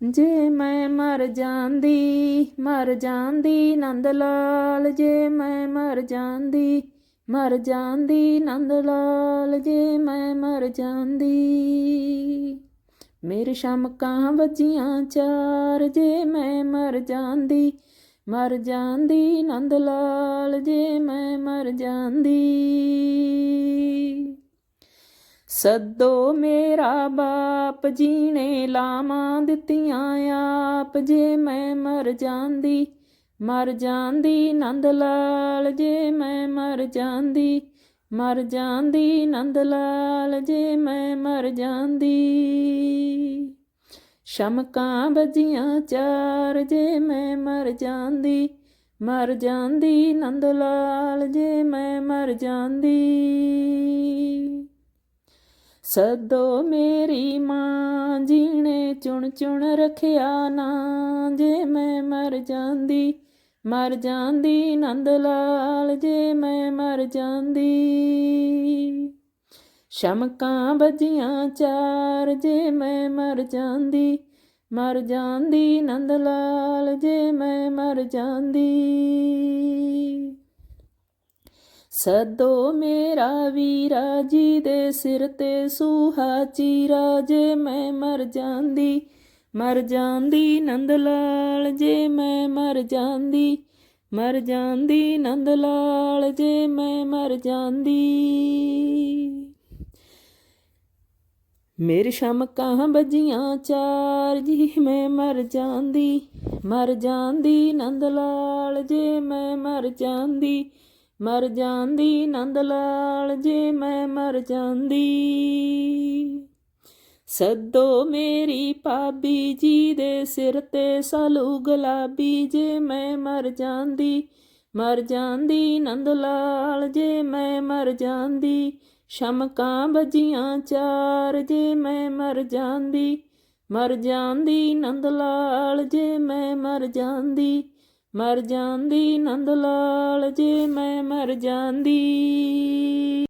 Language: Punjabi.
ਜੇ ਮੈਂ ਮਰ ਜਾਂਦੀ ਮਰ ਜਾਂਦੀ ਨੰਦ ਲਾਲ। ਜੇ ਮੈਂ ਮਰ ਜਾਂਦੀ ਮਰ ਜਾਂਦੀ ਨੰਦ ਲਾਲ। ਜੇ ਮੈਂ ਮਰ ਜਾਂਦੀ, ਮੇਰੇ ਸ਼ਮਕਾਂ ਵੱਜੀਆਂ ਚਾਰ। ਜੇ ਮੈਂ ਮਰ ਜਾਂਦੀ ਮਰ ਜਾਂਦੀ ਨੰਦ ਲਾਲ। ਜੇ ਮੈਂ ਮਰ ਜਾਂਦੀ ਸੱਦੋ ਮੇਰਾ ਬਾਪ ਜੀ ਨੇ ਲਾਵਾਂ ਦਿੱਤੀਆਂ ਆਪ। ਜੇ ਮੈਂ ਮਰ ਜਾਂਦੀ ਮਰ ਜਾਂਦੀ ਨੰਦ ਲਾਲ। ਜੇ ਮੈਂ ਮਰ ਜਾਂਦੀ ਮਰ ਜਾਂਦੀ ਨੰਦ ਲਾਲ। ਜੇ ਮੈਂ ਮਰ ਜਾਂਦੀ, ਸ਼ਮਕਾਂ ਬਜੀਆਂ ਚਾਰ। ਜੇ ਮੈਂ ਮਰ ਜਾਂਦੀ ਮਰ ਜਾਂਦੀ ਨੰਦ ਲਾਲ। ਜੇ ਮੈਂ ਮਰ ਜਾਂਦੀ ਸਦੋ ਮੇਰੀ ਮਾਂ, ਜੀਣੇ ਚੁਣ ਚੁਣ ਰੱਖਿਆ ਨਾ। ਜੇ ਮੈਂ ਮਰ ਜਾਂਦੀ ਮਰ ਜਾਂਦੀ ਨੰਦ ਲਾਲ, ਜੇ ਮੈਂ ਮਰ ਜਾਂਦੀ। ਸ਼ਮਕਾਂ ਬਜੀਆਂ ਚਾਰ, ਜੇ ਮੈਂ ਮਰ ਜਾਂਦੀ ਮਰ ਜਾਂਦੀ ਨੰਦ ਲਾਲ, ਜੇ ਮੈਂ ਮਰ ਜਾਂਦੀ। ਸਦੋ ਮੇਰਾ ਵੀਰਾ ਜੀ ਦੇ ਸਿਰ ਤੇ ਸੂਹਾ ਚੀਰਾ, ਜੇ ਮੈਂ ਮਰ ਜਾਂਦੀ ਮਰ ਜਾਂਦੀ ਨੰਦ ਲਾਲ, ਜੇ ਮੈਂ ਮਰ ਜਾਂਦੀ ਮਰ ਜਾਂਦੀ ਨੰਦ ਲਾਲ, ਜੇ ਮੈਂ ਮਰ ਜਾਂਦੀ। ਮੇਰੇ ਸ਼ਮਕਾਂ ਬਜੀਆਂ ਚਾਰ, ਜੀ ਮੈਂ ਮਰ ਜਾਂਦੀ ਮਰ ਜਾਂਦੀ ਨੰਦ ਲਾਲ, ਜੇ ਮੈਂ ਮਰ ਜਾਂਦੀ ਮਰ ਜਾਂਦੀ ਨੰਦ ਲਾਲ ਜੇ ਮੈਂ ਮਰ ਜਾਂਦੀ। ਸੱਦੋ ਮੇਰੀ ਭਾਬੀ ਜੀ ਦੇ ਸਿਰ ਤੇ ਸਲੂ ਗੁਲਾਬੀ ਜੇ ਮੈਂ ਮਰ ਜਾਂਦੀ। ਮਰ ਜਾਂਦੀ ਨੰਦ ਲਾਲ ਜੇ ਮੈਂ ਮਰ ਜਾਂਦੀ। ਸ਼ਮਕਾਂ ਬਜੀਆਂ ਚਾਰ ਜੇ ਮੈਂ ਮਰ ਜਾਂਦੀ। ਮਰ ਜਾਂਦੀ ਨੰਦ ਲਾਲ ਜੇ ਮੈਂ ਮਰ ਜਾਂਦੀ। ਮਰ ਜਾਂਦੀ ਨੰਦ ਲਾਲ ਜੇ ਮੈਂ ਮਰ ਜਾਂਦੀ।